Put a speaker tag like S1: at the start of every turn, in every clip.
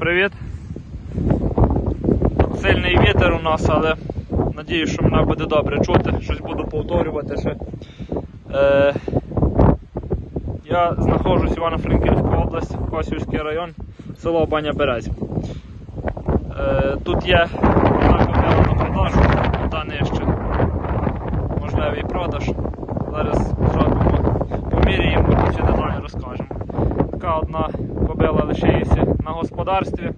S1: привіт. Сильний вітер у нас, але надіюсь, що мене буде добре чути. Щось буду повторювати ще. Е, я знаходжусь в Івано-Франківська область, Косівський район, село Баня Березів. Е, тут є на продажу, та нижче. Можливий продаж. Зараз зробимо, поміряємо і всі деталі розкажемо. Така одна кобила лишається на господарстві.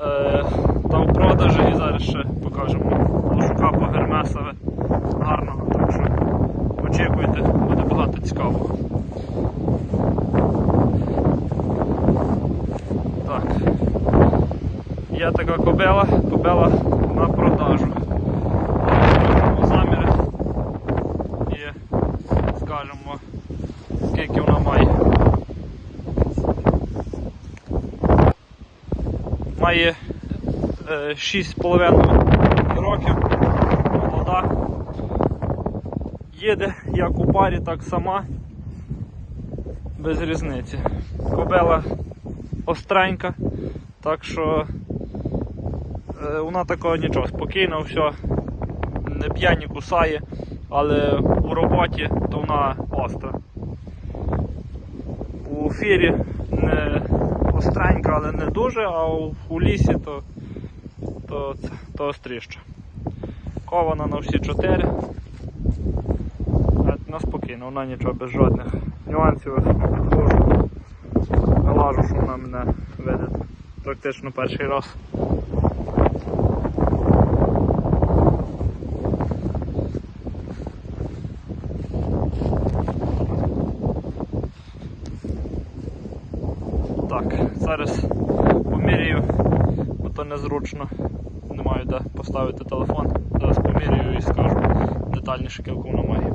S1: Е, там в продажі і зараз ще покажемо лошука по Гермесове гарного, так що очікуйте, буде багато цікавого. Так. Є така кобила, кобила на продажу. Робимо Заміри і скажемо, скільки вона має. Має е, 6,5 років, молода. Їде як у парі, так сама, без різниці. Кобела остренька, так що е, вона такого нічого, спокійно, все, не п'яні кусає, але у роботі то вона остра. У фірі остренька, але не дуже, а у, лісі то, то, то остріше. Кована на всі чотири. А Ну, спокійно, вона нічого без жодних нюансів підходжу. Налажу, що вона мене видить практично перший раз. Так, зараз поміряю, бо то незручно. Не маю де поставити телефон. Зараз поміряю і скажу детальніше, яку вона має.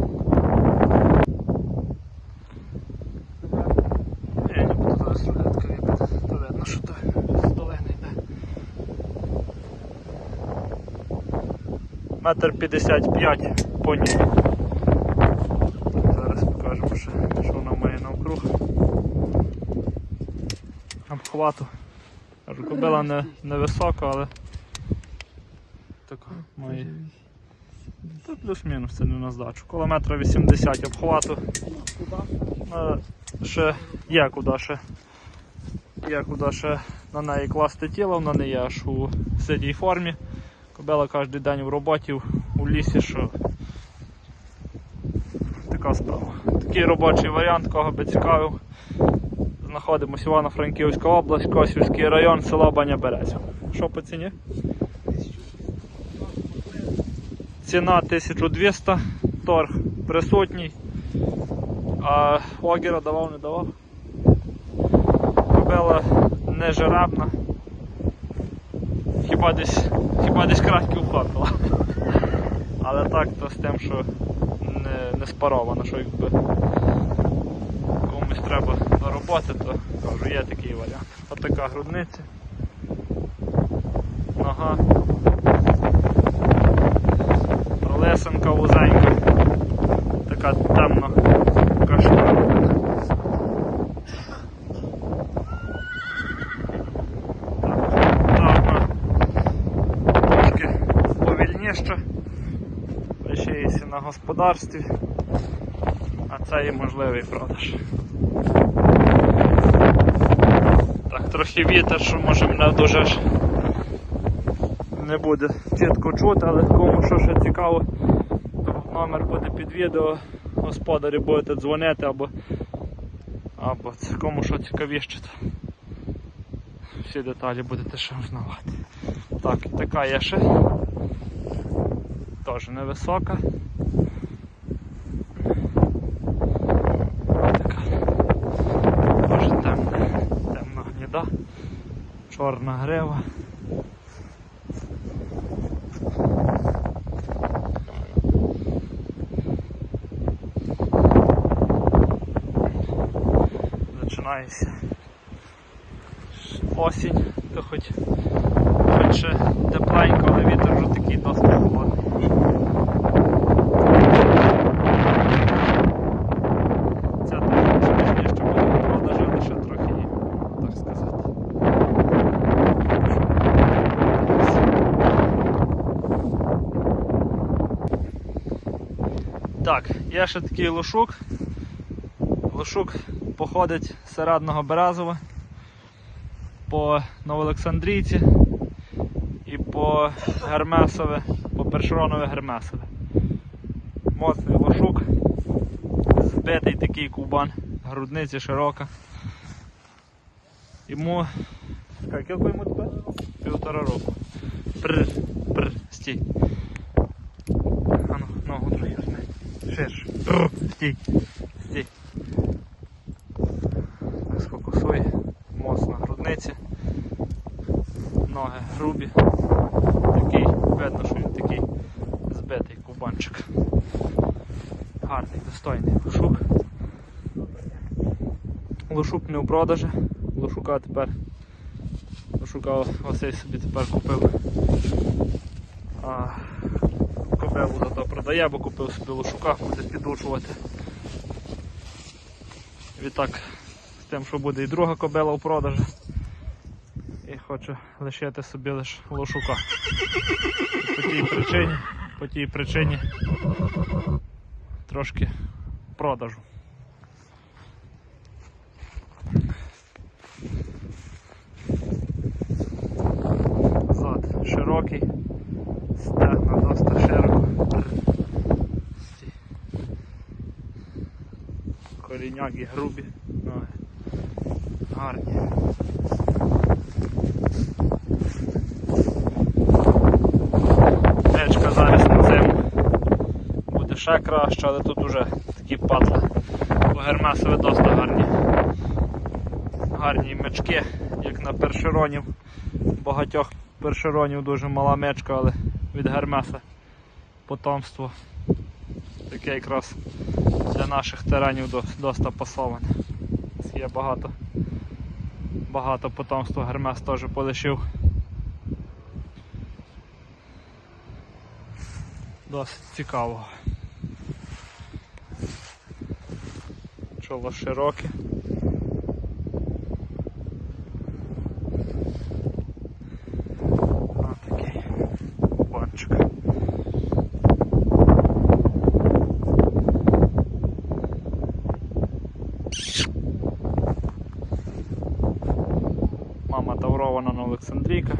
S1: Ні, не буду зараз рулетка випити, то видно, що то з долини йде. Метр п'ятдесят п'ять по ній. Зараз покажемо що вона має навкруг. Кажу, кобила не, не висока, але така має. Та плюс-мінус це не на здачу. Коло метра 80 обхвату. Е, Ще є куди ще. Є куди ще на неї класти тіло, вона не є аж у сидій формі. Кобила кожен день в роботі, у лісі, що така справа. Такий робочий варіант, кого би цікавив. Знаходимося Івано-Франківська область, Косівський район, село Баня Березів. Що по ціні? Ціна 1200, торг присутній. А Огіра давав, не давав. Кобила не жеребна. Хіба десь, хіба десь кратки вхопила. Але так то з тим, що не, не спарована, що якби комусь треба до роботи, то кажу, є такий варіант. Отака грудниця. Нога. Лесенка вузенька. Така темно каштана. Повільніше. Лишається на господарстві, а це і можливий продаж. Так, трохи вітер, що може мене дуже ж не буде чітко чути, але кому що ще цікаво, то номер буде під відео, господарі будете дзвонити або, або кому що цікавіше, то всі деталі будете ще узнавати. Так, така є ще. Теж невисока. Така. Теж темна, темна гніда, чорна грива. Починається осінь, то хоч, хоч ще тепленько, але вітер вже такий досить холодний. Ця трохи ще буде в продажу, але ще трохи, так сказати. Є ще такий лошук. Лошук походить з середного Березова по Новоолександрійці і по Гермесове, по Першеронове Гермесове. Моцний лошук, збитий такий кубан, грудниці широка. Йому. Скільки йому тепер? Півтора року. Пр, пр, стій. Пр, стій. Стій. Сфокусуй. Моцна грудниця. Ноги грубі. Такий, видно, що він такий збитий кубанчик. Гарний, достойний лошук. Лошук не у продажі. Лошука тепер. Лошука Василь собі тепер купив. Кобилу зато продає, бо купив собі лошука, буде підучувати. Відтак, з тим, що буде і друга кобила у продажі. І хочу лишити собі лише лошука. По тій причині, по тій причині трошки продажу. Зад широкий, стегна досить широко. Стій. Коріняки грубі, ноги гарні. Речка зараз на зиму буде ще краще, але тут уже такі патли. Бо гермесові досить гарні. Гарні мечки, як на першеронів. Багатьох першеронів дуже мала мечка, але від гермеса потомство. Таке якраз для наших теренів дос- досить пасоване. Є багато, багато потомства гермес теж полишив. Досить цікавого. Чоло широке. А такий банчик. Мама таврована на Олександрійка.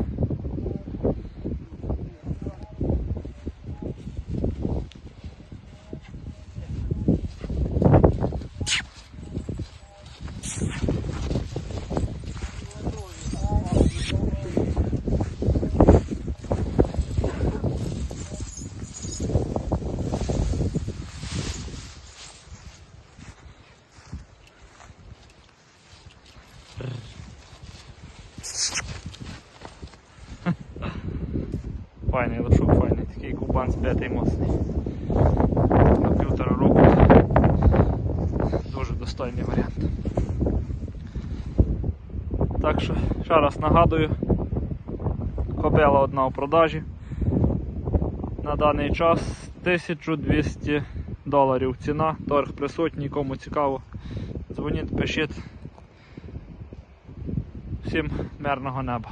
S1: Файний лошук, файний, такий кубан з п'ятий моцний. На півтора року. Дуже достойний варіант. Так що, ще раз нагадую, кобила одна у продажі. На даний час 1200 доларів ціна, торг присутній, кому цікаво. Дзвоніть, пишіть. Всім мирного неба.